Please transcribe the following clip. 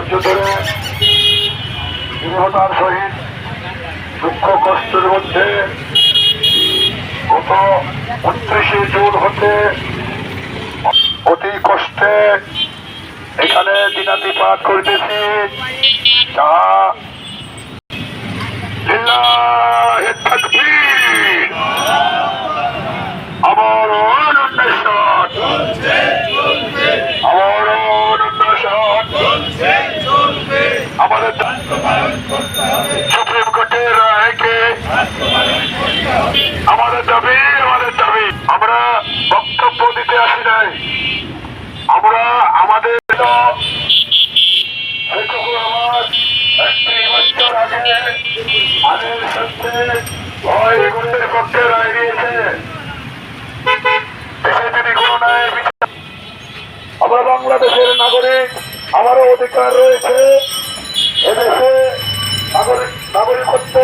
ধৈর্য ধরে দৃঢ়তার সহিত দুঃখ কষ্টের মধ্যে গত উনত্রিশে জুন হতে অতি কষ্টে এখানে দিনাতি পাঠ করিতেছি যা সুপ্রিম কোর্টের রায়কে আমাদের দাবি আমাদের দাবি। আমরা বক্তব্য দিতে আসি নাই। আমরা, আমাদের আমরা বাংলাদেশের নাগরিক, আমারও অধিকার রয়েছে। এদেশে নাগরিক নাগরিকত্ব